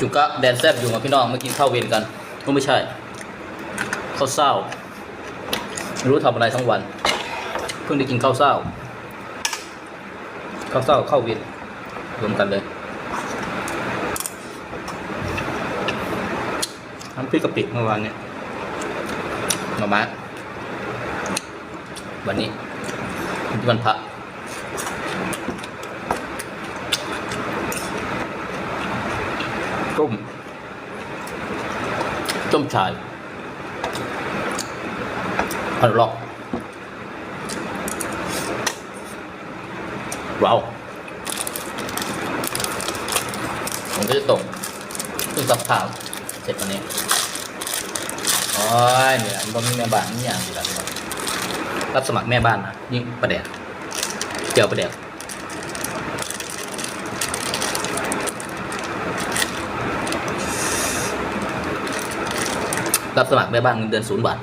จุกะแดนแซบอยู่กับพี่น้องเมากินข้าวเวรกันก็ไม่ใช่ข้าวเศร้าไม่รู้ทำอะไรทั้งวัน เพิ่งได้กินข้าวเศร้าข้าวเศร้าข้าวเวรรวมกันเลยน้ำพริกกะปิเมื่อวานเนี่ยหน่อไม้วันนี้วันพระ ต้ม ต้มชายอันล็อกว้าวผมก็จะตกขึ้นสับขาวเสร็จวันนี้โอ้ยเนี่ยมันมีแม่บ้านนี่อย่างสิครับรับสมัครแม่บ้านนะยิ่งประเดี๋ยวเจียวประเดี๋ยว รับสมัครแม่บ้านเงินเดือนศูนย์บาท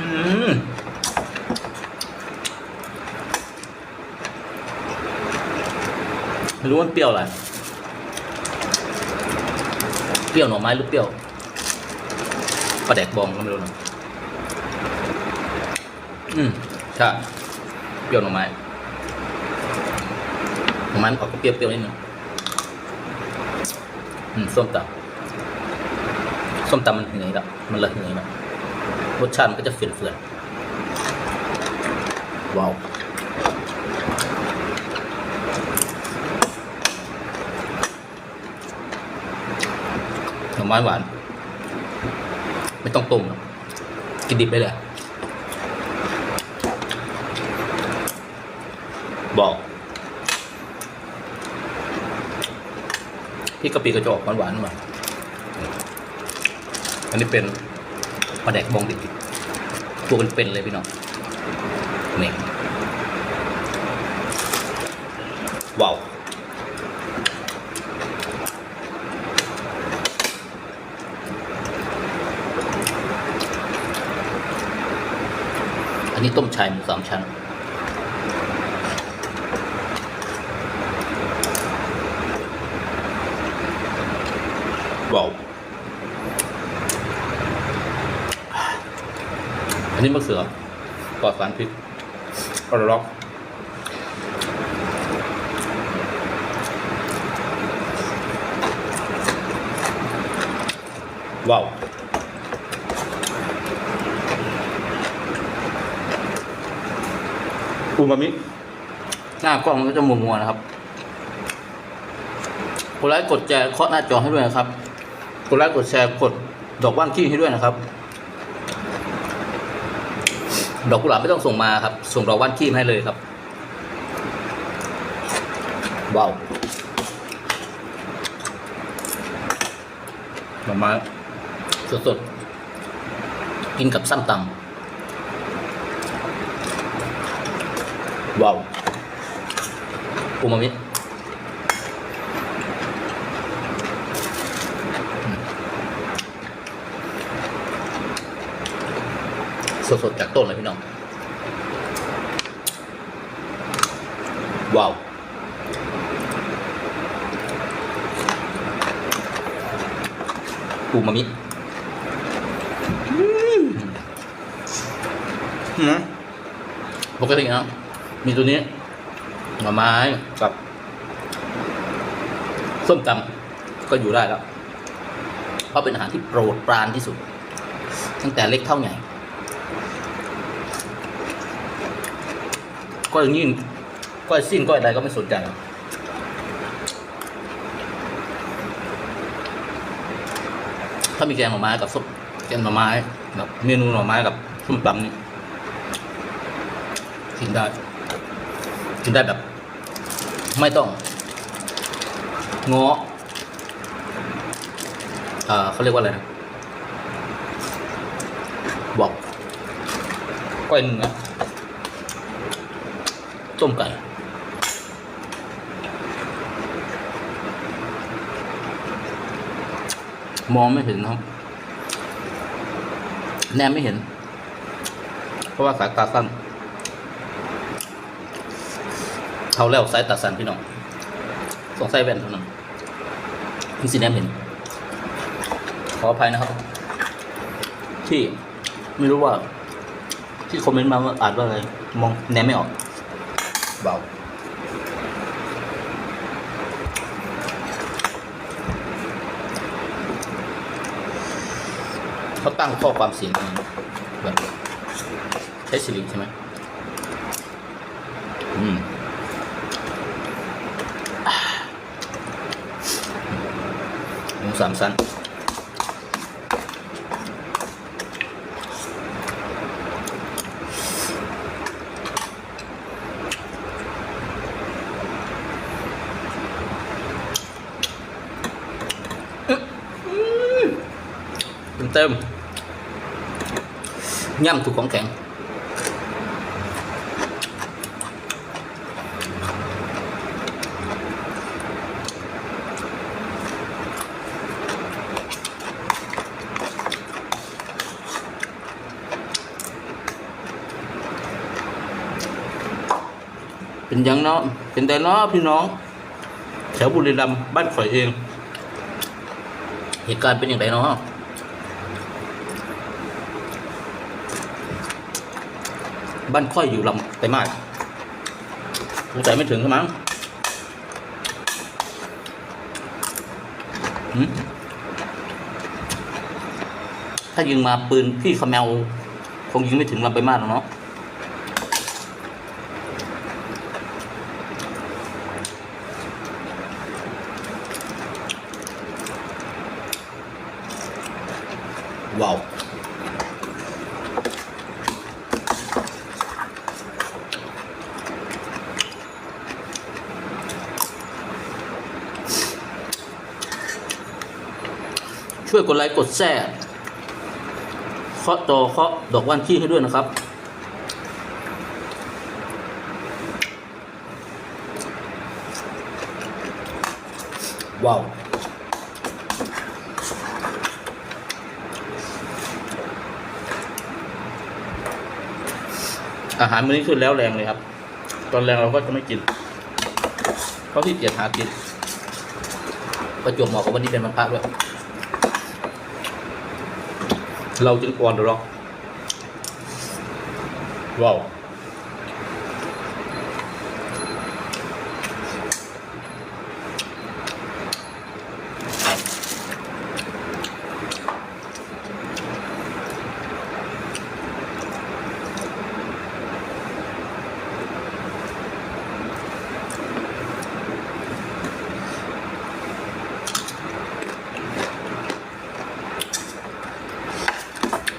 อืมไม่รู้มันเปรี้ยวอะไร เปรี้ยวหน่อไม้หรือเปรี้ยวปลาแดกบองก็ไม่รู้นะอืมใช่เปรี้ยวหน่อไม้หน่อไม้มันออกเปรี้ยวๆนิดนึงอืมส้มตำ ส้มตำมันเหนื่อยแล้วมันละเหนื่อยแล้วรสชาติมันก็จะเฟื่อนเฟื่อนว้าวหน่อไม้หวาน ไม่ต้องต้มกินดิบได้เลยบอกพี่กะปิกระจอกหวานๆมา อันนี้เป็นปลาแดกบองดิบตัวเป็นๆเลยพี่น้องนี่ว้าวอันนี้ต้มชายหมูสามชั้นว้าว อั นี้มะเขือปลอดสารพิษอร่อยล็อกว้าวอูมามิ หน้ากล้องมันก็จะมัวๆนะครับกดไลค์กดแชร์เคาะหน้าจอให้ด้วยนะครับ กดไลค์กดแชร์กดดอกว่านขี้ให้ด้วยนะครับ ดอกกุหลาบไม่ต้องส่งมาครับ ส่งดอกว่านขี้มให้เลยครับว้าวหน่อไม้สดๆกินกับซ้ำตำว้าวอูมามิ สดๆจากต้นเลยพี่น้อง ว้าว อูมามิอืมปกตินะมีตัวนี้หน่อไม้กับ ส้มตำก็อยู่ได้แล้ว เพราะเป็นอาหารที่โปรดปรานที่สุด ตั้งแต่เล็กเท่าใหญ่ ก้อยยิ่งก้อยสิ้นก้อยใดก็ไม่สนใจถ้ามีแกงหน่อไม้กับส้มแกงหน่อไม้แบบเมนูหน่อไม้กับส้มตำนี่กินได้กินได้แบบ ไม่ต้องง้อเออเขาเรียกว่าอะไรนะบอกก้อยเนื้อ ต้มไก่มองไม่เห็นครับ แนมไม่เห็น เพราะว่าสายตาสั้นเท่าแล้วสายตาสั้นพี่น้องสองสัยแว่นเท่านั้นพี่ซีแนมเห็น ขออภัยนะครับ ที่ไม่รู้ว่า ที่คอมเมนต์มาว่าอ่านว่าอะไร มองแนมไม่ออก เบาเขาตั้งข้อความเสียงยังไงแบบใช้สิริใช่ไหมอืมหมูสามชั้น เต็มย่ำถูกของแข็งเป็นยังเนาะเป็นแต่เนาะพี่น้อง แถวบุรีรัมย์บ้านข่อยเอง เหตุการณ์เป็นอย่างไรเนาะ บ้านค่อยอยู่ลำไปมากสงสัยไม่ถึงใช่มั้งหืมถ้ายิงมาปืนพี่ขมแมว คงยิงไม่ถึงลำไปมากหรอกเนาะว้าว ช่วยกดไลค์กดแชร์เคาะจอเคาะดอกว่านขี้ให้ด้วยนะครับว้าวอาหารมื้อนี้ขึ้นแล้วแรงเลยครับ ตอนแรงเราก็จะไม่กิน เพราะที่เกียจหากินประจวบเหมาะกับวันนี้เป็นวันพระด้วย เราจึงอ่อนร็อกว้าว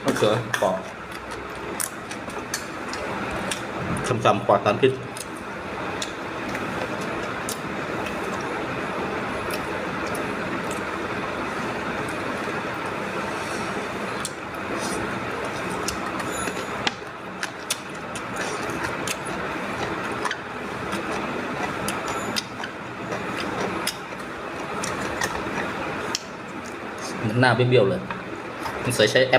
มะเขือปอก คำๆปลอดสารพิษหน้าเบี้ยวๆเลยสงสัยใช้แ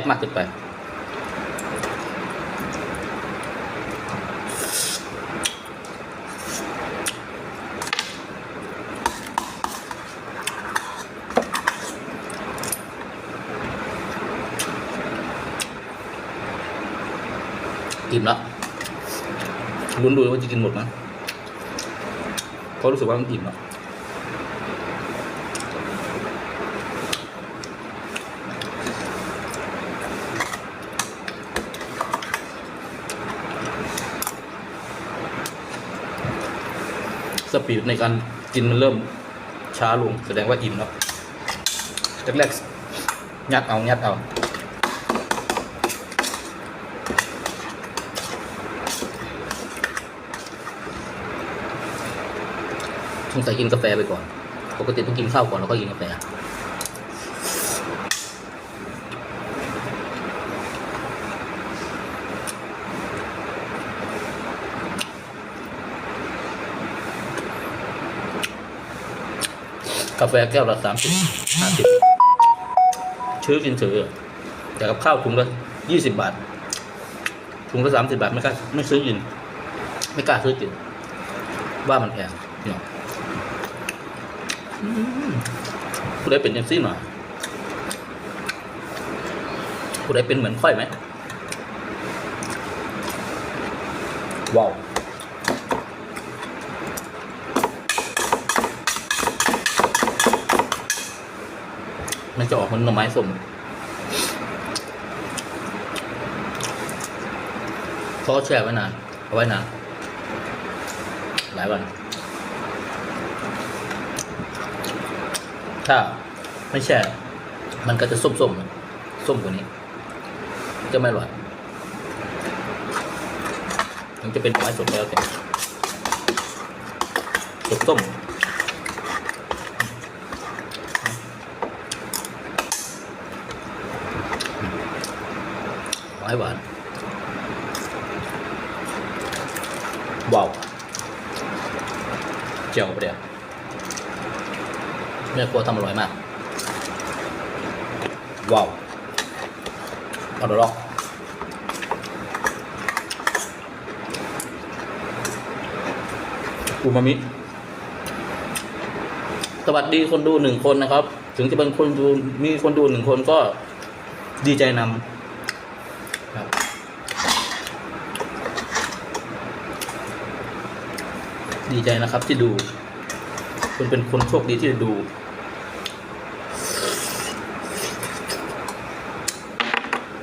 อิ่มแล้วลุ้นดูว่าจะกินหมดไหมเพราะรู้สึกว่ามันอิ่มแล้วสปีดในการกินมันเริ่มช้าลงแสดงว่าอิ่มแล้วแรกๆยัดเอายัดเอา สงสัยกินกาแฟไปก่อน ปกติต้องกินข้าวก่อนแล้วก็กินกาแฟกาแฟแก้วละสามสิบห้าสิบชื้อกินเฉยแต่กับข้าวถุงละยี่สิบบาทถุงละสามสิบาทไม่กล้าไม่ซื้อกิน ไม่กล้าซื้อกิน ว่ามันแพงเนาะ อืม ผู้ใดเป็นยังซี่หน่อยผู้ใดเป็นเหมือนค่อยไหมว้าวมันจะออกเหมันหน่อไม้สมเขาแช่ไว้นานเอาไว้นานหลายวัน ถ้าไม่แช่ มันก็จะส้มๆส้มกว่านี้ จะไม่อร่อยมันจะเป็นไม้สดแล้วแต่สดส้มไม้หวานว้าวเจียวไปเดี๋ยว แม่ครัวทำอร่อยมาก ว้าวอร่อยหรอกอูมามิ สวัสดีคนดูหนึ่งคนนะครับ ถึงจะเป็นคนดูมีคนดูหนึ่งคนก็ดีใจนำครับดีใจนะครับที่ดู คุณเป็นคนโชคดีที่ได้ดู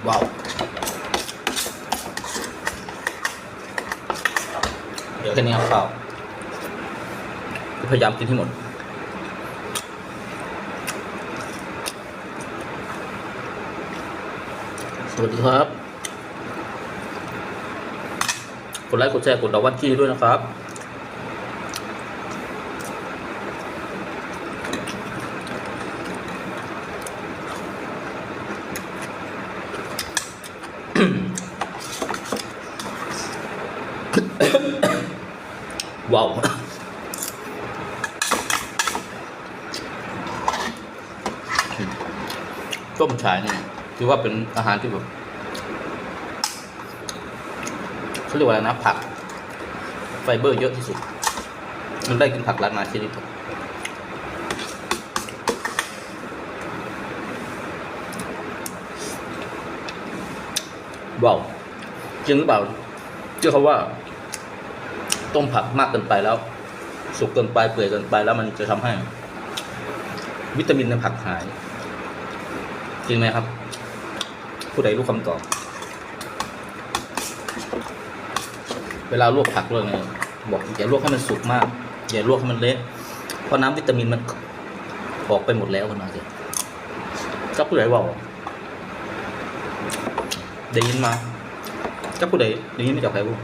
ว้าว เดี๋ยว แค่นี้ครับข้าวพยายามกินให้หมดสวัสดีครับ กดไลค์กดแชร์กดดาววัดกี้ด้วยนะครับ ว้าวต้มฉายเนี่ยถือว่าเป็นอาหารที่แบบเขาเรียกว่าอะไรนะผัก ไฟเบอร์เยอะที่สุด มันได้กินผักหลากหลายชนิดว้าวจริงหรือเปล่าเชื่อเขาว่า ต้มผักมากเกินไปแล้ว สุกเกินไปเปื่อยเกินไปแล้วมันจะทำให้ วิตามินในผักหาย จริงไหมครับ ผู้ใดรู้คำตอบ เวลาลวกผักลวกไงบอกอย่าลวกให้มันสุกมาก อย่าลวกให้มันเละเพราะน้ำวิตามินมันออกไปหมดแล้วคนนั้นสิก็ผู้ใดบอกได้ยินมาก็ผู้ใดได้ยินไม่จากใครพูด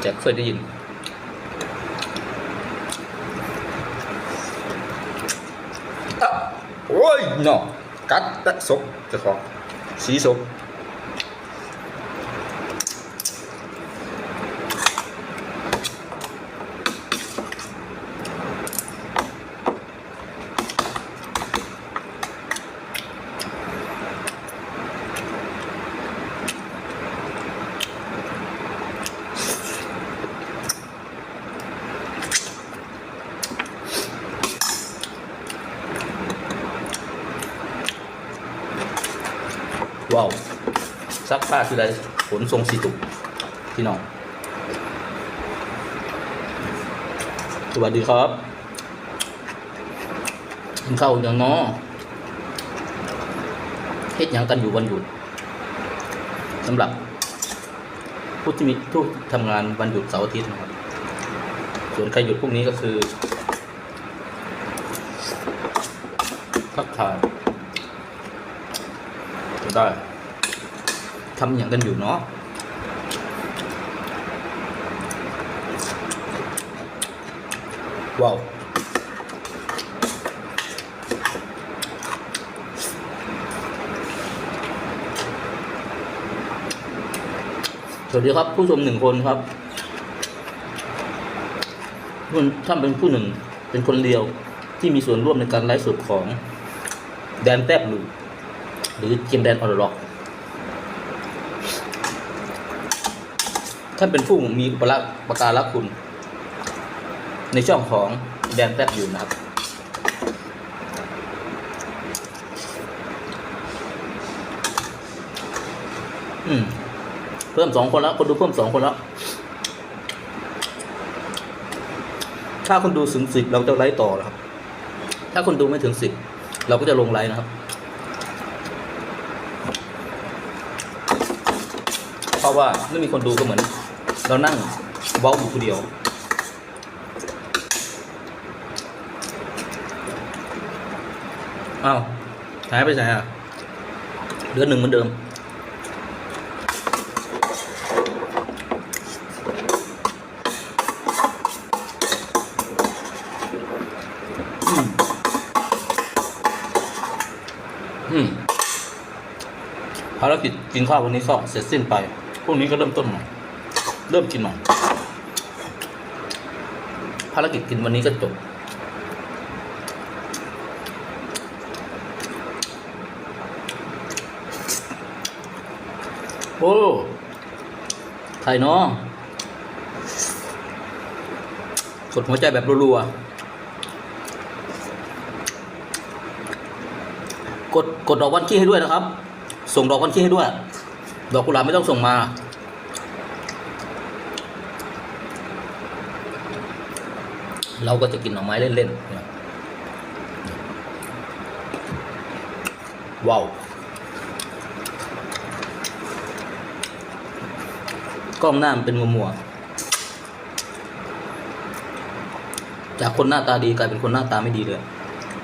แจ็คเคยได้ยินอะโอ้ยเนาะกัดตะสกจะของสีสกว้าวซัก ผ้าคืออะไรขนทรงสีตุกพี่น้องสวัสดีครับกินข้าวอย่างน้อเฮ็ดยังกันอยู่วันหยุดสำหรับผู้ที่มีผู้ทำงานวันหยุดเสาร์อาทิตย์นะครับ ส่วนใครหยุดพรุ่งนี้ก็คือพักทานได้ ทำอย่างกันอยู่เนาะว้าวสวัสดีครับผู้ชมหนึ่งคนครับคุณท่านเป็นผู้หนึ่งเป็นคนเดียวที่มีส่วนร่วมในการไลฟ์สดของแดนแทบลูหรือเกมแดนออร์ล็อก ท่านเป็นผู้มีอุปการะคุณ ในช่องของแดนแทบอยู่นะครับ อืม เพิ่มสองคนแล้ว คนดูเพิ่มสองคนแล้ว ถ้าคนดูถึงสิบเราจะไลฟ์ต่อนะครับ ถ้าคนดูไม่ถึงสิบเราก็จะลงไลฟ์นะครับเพราะว่าไม่มีคนดูก็เหมือน เรานั่งเว้าอยู่คนเดียว อ้าวหายไปไหนอะเดือนหนึ่งเหมือนเดิมอืมอืมภารกิจกินข้าววันนี้ก็เสร็จสิ้นไป พรุ่งนี้ก็เริ่มต้นใหม่ เริ่มกินใหม่ภารกิจกินวันนี้ก็จบ โอ้ไข่เนาะกดหัวใจแบบรัวๆ กดกดดอกวันขี้ให้ด้วยนะครับ ส่งดอกวันขี้ให้ด้วย ดอกกุหลาบไม่ต้องส่งมา เราก็จะกินหน่อไม้เล่นๆเนี่ยว้าวกล้องหน้ามันเป็นมัวมัวๆจากคนหน้าตาดีกลายเป็นคนหน้าตาไม่ดีเลย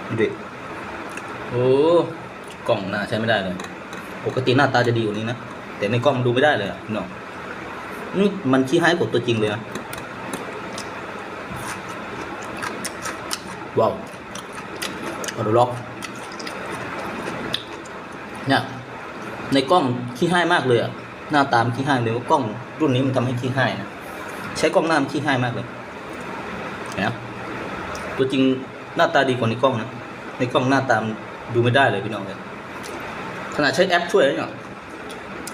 ดูเด็กโอ้กล้องหน้าใช้ไม่ได้เลยปกติหน้าตาจะดีกว่านี้นะแต่ในกล้องดูไม่ได้เลยอะพี่น้องนี่มันขี้ให้กว่าตัวจริงเลยนะ ว้าวออดล็อกเนี่ยในกล้องขี้ให้ายมากเลยอะหน้าตามขี้ให้ายเลยว่ากล้องรุ่นนี้มันทำให้ขี้ให้ายนะใช้กล้องหน้ามันขี้ให้ายมากเลยนไหมตัวจริงหน้าตาดีกว่าในกล้องนะในกล้องหน้าตามดูไม่ได้เลยพี่น้องเลยขนาดใช้แอปช่วยเนี่ย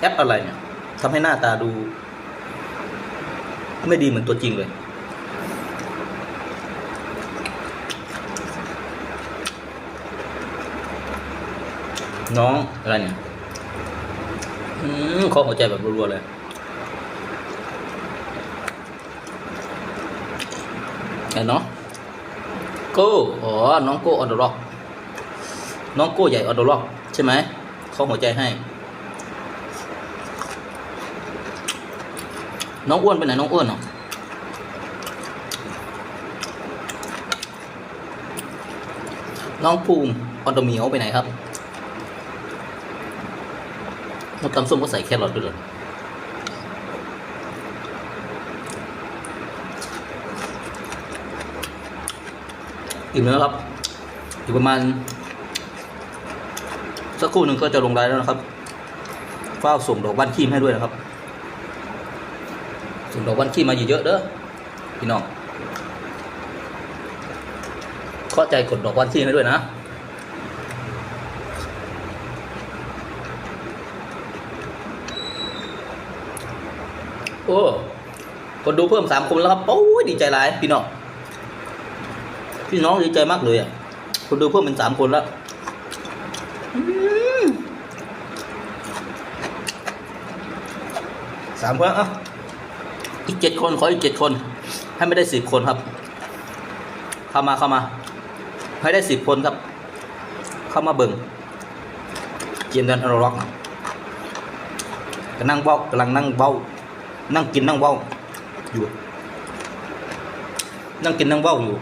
แอปอะไรเนี่ยทำให้หน้าตาดู ไม่ดีเหมือนตัวจริงเลย น้องอะไรเนี่ยอืมขอหัวใจแบบรัวๆเลย เห็นเนาะโก้อ๋อ น้องโก้ออดร็อก น้องโก้ใหญ่ออดร็อก ใช่ไหมเขาหัวใจให้ น้องอ้วนไปไหนน้องอ้วนเนาะน้องภูมิออดเหมียวไปไหนครับ เราตำส้มก็ใส่แครอทด้วยเหรออิ่มแล้วครับอีกประมาณ สักครู่หนึ่งก็จะลงไลน์แล้วนะครับเฝ้าส่งดอกบ้านขี้มให้ด้วยนะครับส่งดอกบ้านขี้มาเยอะๆเด้อพี่น้องเข้าใจกดดอกบ้านขี้ให้ด้วยนะ อ้คนดูเพิ่มสามคนแล้วครับโอ้ยดีใจหลายพี่น้องพี่น้องดีใจมากเลยอะคนดูเพิ่มเป็นสามคนแล้วอืมสามคนอะอีกเจ็ดคนขออีกเจ็ดคน ให้ไม่ได้สิบคนครับ เข้ามาเข้ามา ให้ได้สิบคนครับ เข้ามาเบิ่งเกียนเดินอร็อกก็นั่งเบากำลังนั่งเบ้า นั่งกินนั่งเว้าอยู่ นั่งกินนั่งเว้าอยู่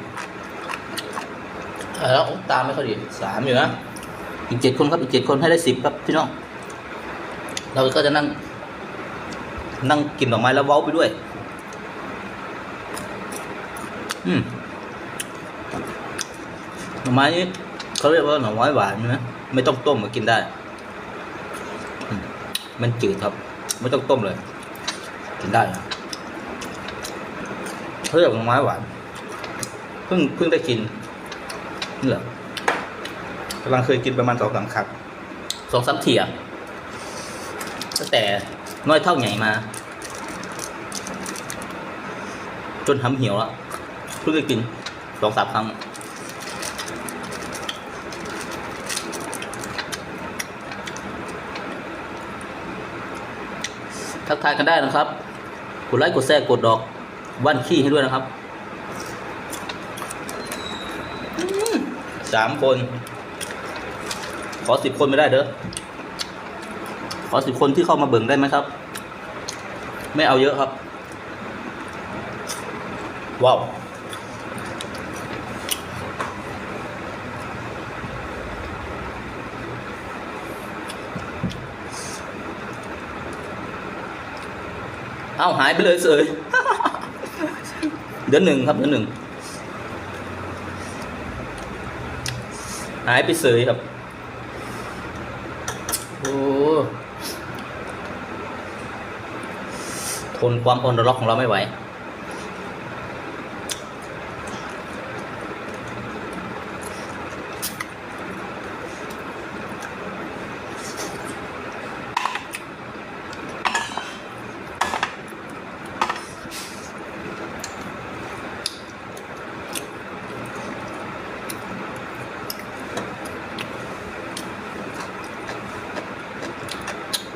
แล้วตามไม่ค่อยดีสามอยู่นะอีกเจ็ดคนครับอีกเจ็ดคนให้ได้สิบครับพี่น้อง เราก็จะนั่ง นั่งกินดอกไม้แล้วเว้าไปด้วย อืมหน่อไม้นี้เขาเรียกว่าหน่อไม้หวานนะไม่ต้องต้มก็กินได้ มันจืดครับ ไม่ต้องต้มเลย กินได้เขาเรียกว่าไม้หวานเพิ่งเพิ่งได้กินนี่แหละกำลังเคยกินประมาณสองสามครั้งสองสามเถี่ยตั้งแต่น้อยเท่าใหญ่มา จนทำเหี่ยวแล้วเพิ่งได้กินสองสามครั้งทักทายกันได้นะครับ กดไลค์กดแชร์กดดอกวันขี้ให้ด้วยนะครับสามคน ขอสิบคนไม่ได้เด้อขอสิบคนที่เข้ามาเบิ่งได้ไหมครับ ไม่เอาเยอะครับ ว้าว เอาหายไปเลยเสยเดือนหนึ่งครับเดือนหนึ่งหายไปเสยครับโอ้ทนความอ่อนร็อกของเราไม่ไหว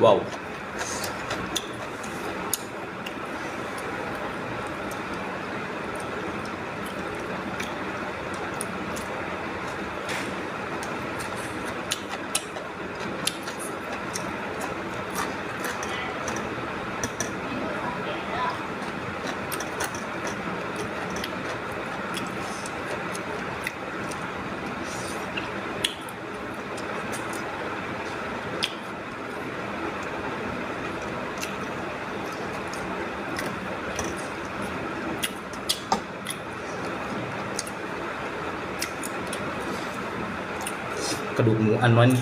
ว้า วก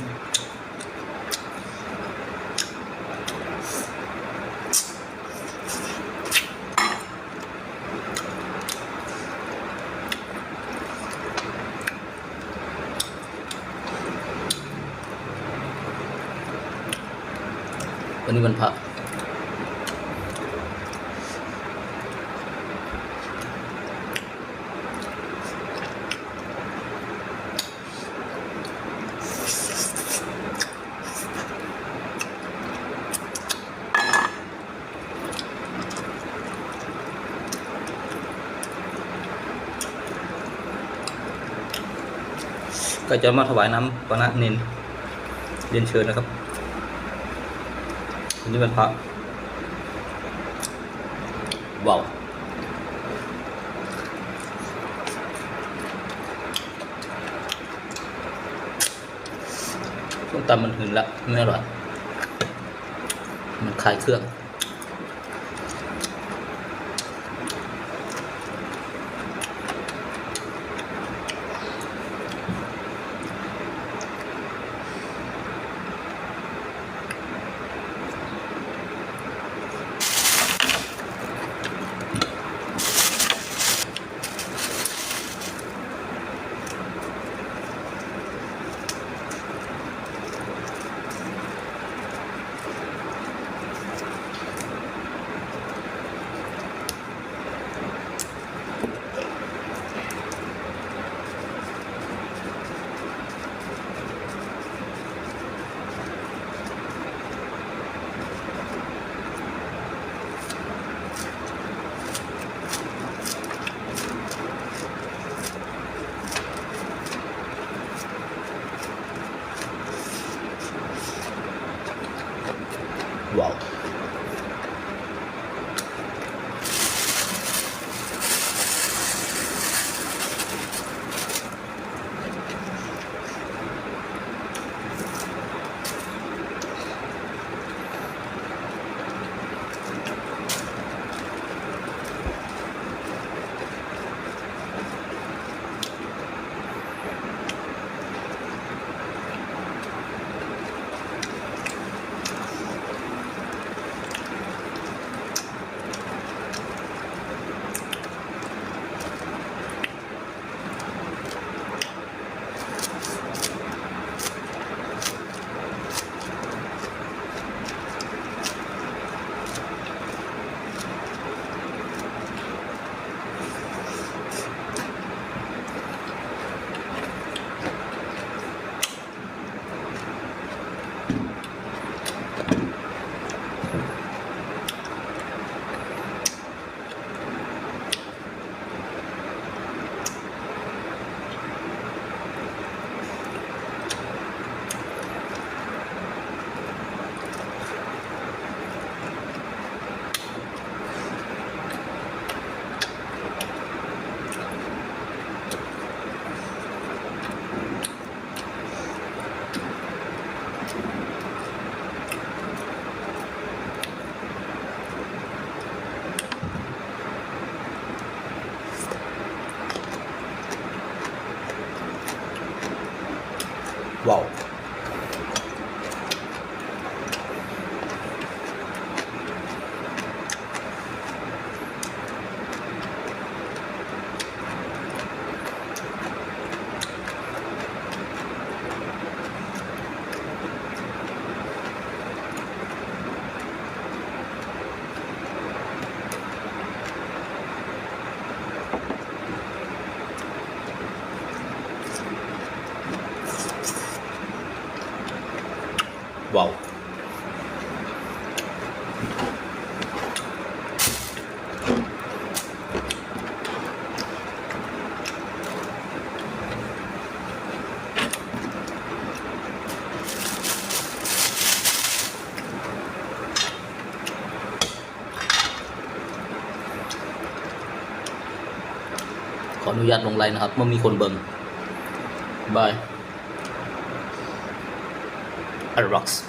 ระดู ก็จะมาถวายน้ำปะนะเนนเรียนเชิญนะครับวันนี้วันพระว้าวส้มตำมันหืนละไม่อร่อยมันคลายเครื่อง ว้าวขออนุญาตลงไลน์นะครับ เมื่อมีคนเบิงบาย อร็อกส์